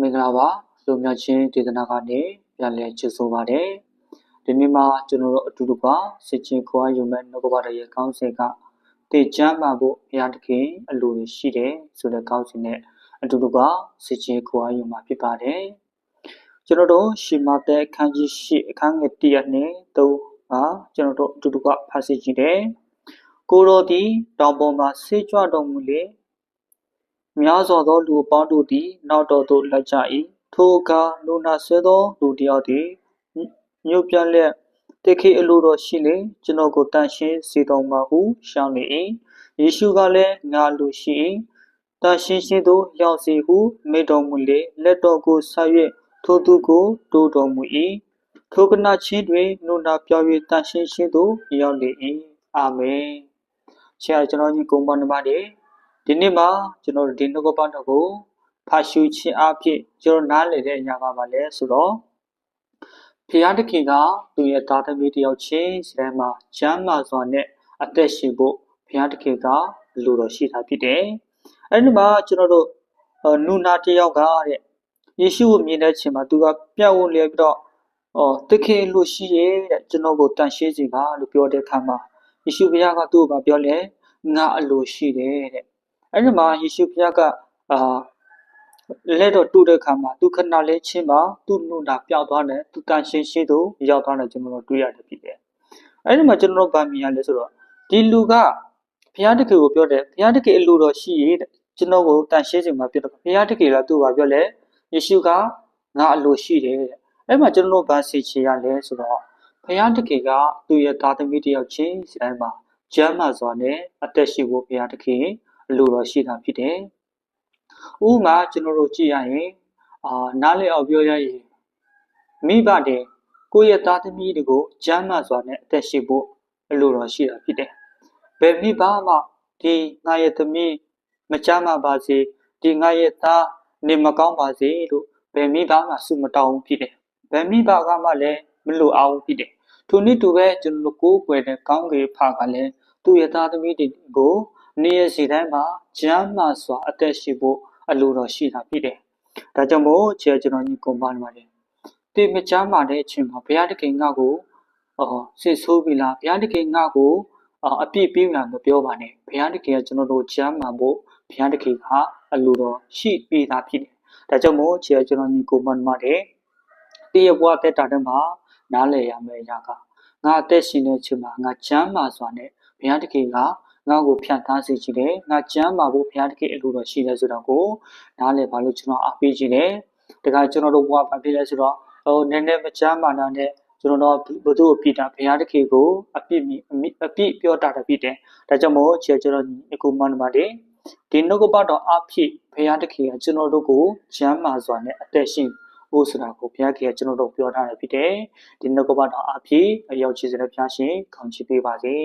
မင်္ဂလာပါလူမြချင်းဒေသနာကနေပြန်လည်ကြိုဆိုပါရစေဒီနေ့မှာကျွန်တော်တို့အတူတူပါစစ်ချင်းခွာယူမဲ့နှုတ်ကပတော်ရဲ့ကောင်းစဉ်ကတေချမ်းပါဖို့ဘုရားသခင်အလိုရှိတယ်ဆိုတဲ့ကောင်းစဉ်နဲ့အတူတူပါစစ်ချင်းခွာယူမှာဖြစ်ပါတယ်ကျွန်တော်တို့ရှီမာတဲ့အခန်းကြီးရှိအခန်းငယ်1ရက်နဲ့3ပါကျွန်တော်တို့အတူတူကဖတ်စီကြည့်တယ်ကိုရောဒီတောင်ပေါ်မှာဆေးကြွတော်မူလေ များစွာသောလူအပေါင်းတို့သည် နောက်တော်သို့လိုက်ကြ၏ထိုအခါလူနာဆွဲသောလူတစ်ယောက်သည်ညှို့ပြလျက်တခေအလိုတော်ရှိလေကျွန်တော်ကိုတန်ရှင်းစေတော်မဟုရှောင်းနေ၏ယေရှုကလည်းငါလူရှိ၏တန်ရှင်းရှင်းသို့ရောက်စေဟုမေတ္တော်မူလေလက်တော်ကိုဆက်၍ထိုသူကိုတိုးတော်မူ၏ထိုကနာချင်းတွင်နုနာပြောင်း၍တန်ရှင်းရှင်းသို့ရောက်လေ၏အာမင်ဆရာကျွန်တော်ကြီးကုံပါနမတွေ ဒီနေ့မှာကျွန်တော်တို့ဒီနှုတ်ကပတ်တော်ကိုဖတ်ရှုခြင်းအဖြစ်ကျွန်တော်နားလည်တဲ့အရာကပါလဲဆိုတော့ဖျားတခင်ကသူ့ရဲ့သားသမီးတယောက်ချင်းစတဲ့မှာချမ်းသာစွာနဲ့အသက်ရှင်ဖို့ဖျားတခင်ကလိုတော်ရှိတာဖြစ်တယ်။အဲဒီမှာကျွန်တော်တို့နူနာတယောက်ကတဲ့ယေရှုကိုမြင်တဲ့ချိန်မှာသူကပြတ်ဝန်းလျက်ပြီးတော့အော်တခင်လို့ရှိရဲ့တဲ့ကျွန်တော်ကိုတန်ရှင်းစီပါလို့ပြောတဲ့အခါမှာယေရှုဘုရားကသူ့ကိုပြောလဲငါအလိုရှိတယ်တဲ့ အဲ့ဒီမှာယေရှုဖျားကအာလက်တော့တူတဲ့ခါမှာသူခဏလေးချင်းပါသူ့နှုတ်တာပျောက်သွားတယ်သူတန်ရှင်းရှင်းသူရောက်သွားတယ်ကျွန်တော်တို့တွေ့ရတယ်ဖြစ်တယ်အဲ့ဒီမှာကျွန်တော်တို့ဗာမြင်ရလဲဆိုတော့ဒီလူကဘုရားတခင်ကိုပြောတယ်ဘုရားတခင်အလိုတော်ရှိရဲ့ကျွန်တော်ကိုတန်ရှင်းခြင်းမှာပြောတယ်ဘုရားတခင်ကသူ့ဘာပြောလဲယေရှုကငါအလိုရှိတယ်တဲ့အဲ့မှာကျွန်တော်တို့ဗာစီချေရလဲဆိုတော့ဘုရားတခင်ကသူ့ရဲ့သားသမီးတယောက်ချင်းစီတိုင်းမှာကျမ်းမာစွာနဲ့အသက်ရှိဖို့ဘုရားတခင် အလိုတော်ရှိတာဖြစ်တယ်။ဥပမာကျွန်တော်တို့ကြည့်ရရင်အာနားလည်အောင်ပြောရရင်မိဘတဲ့ကိုယ့်ရဲ့သားသမီးတွေကိုကျမ်းမာစွာနဲ့အသက်ရှိဖို့အလိုတော်ရှိတာဖြစ်တယ်။ဘယ်မိဘမှဒီငါရဲ့သမီးမချမ်းသာပါစေဒီငါရဲ့သားနေမကောင်းပါစေလို့ဘယ်မိဘမှဆုမတောင်းဖြစ်တယ်။ဘယ်မိဘကမှလည်းမလိုအောင်ဖြစ်တယ်။ထိုနည်းတူပဲကျွန်တော်ကိုးကွယ်တဲ့ကောင်းကင်ဖာကလည်းသူ့ရဲ့သားသမီးတွေကို နေရစီတိုင်းမှာကျမ်းမာစွာအသက်ရှိဖို့အလိုတော်ရှိတာဖြစ်တယ်။ဒါကြောင့်မို့ခြေကျွန်တော်ညီကွန်ပါနေပါတယ်။ဒီမချမ်းမာတဲ့အချိန်မှာဘုရားတခင်ငါ့ကိုအော်စစ်ဆိုးပြီလားဘုရားတခင်ငါ့ကိုအပြည့်ပြည့်လာမပြောပါနဲ့ဘုရားတခင်ကကျွန်တော်တို့ချမ်းမာဖို့ဘုရားတခင်ကအလိုတော်ရှိပြီးသားဖြစ်တယ်။ဒါကြောင့်မို့ခြေကျွန်တော်ညီကွန်ပါနေပါတယ်။ဒီရဲ့ဘဝတက်တာတည်းမှာနားလည်ရမယ့်အရာကငါအသက်ရှင်တဲ့အချိန်မှာငါချမ်းမာစွာနဲ့ဘုရားတခင်က ငါ့ကိုဖြတ်သားစေချင်တယ်ငါကြမ်းပါဖို့ဘုရားတခင်အလိုတော်ရှိတယ်ဆိုတော့ကိုနားလည်ပါလို့ကျွန်တော်အားပေးချင်တယ်တခါကျွန်တော်တို့ဘဝဘာဖြစ်လဲဆိုတော့ဟိုနည်းနည်းမကြမ်းပါတာနဲ့ကျွန်တော်တို့ဘုသူ့အပြစ်တာဘုရားတခင်ကိုအပြစ်မိအပြစ်ပြောတာတဖြစ်တယ်ဒါကြောင့်မို့ခြေကျွန်တော်အခုမှန်ပါတယ်ဒီနှုတ်ကပတ်တော်အဖြစ်ဘုရားတခင်ကကျွန်တော်တို့ကိုဂျမ်းမာစွာနဲ့အသက်ရှင်ဖို့ဆိုတာကိုဘုရားခင်ကကျွန်တော်တို့ပြောထားတယ်ဖြစ်တယ်ဒီနှုတ်ကပတ်တော်အဖြစ်အရောက်ချီစတဲ့ဘုရားရှင်ခေါင်းချီပေးပါစေ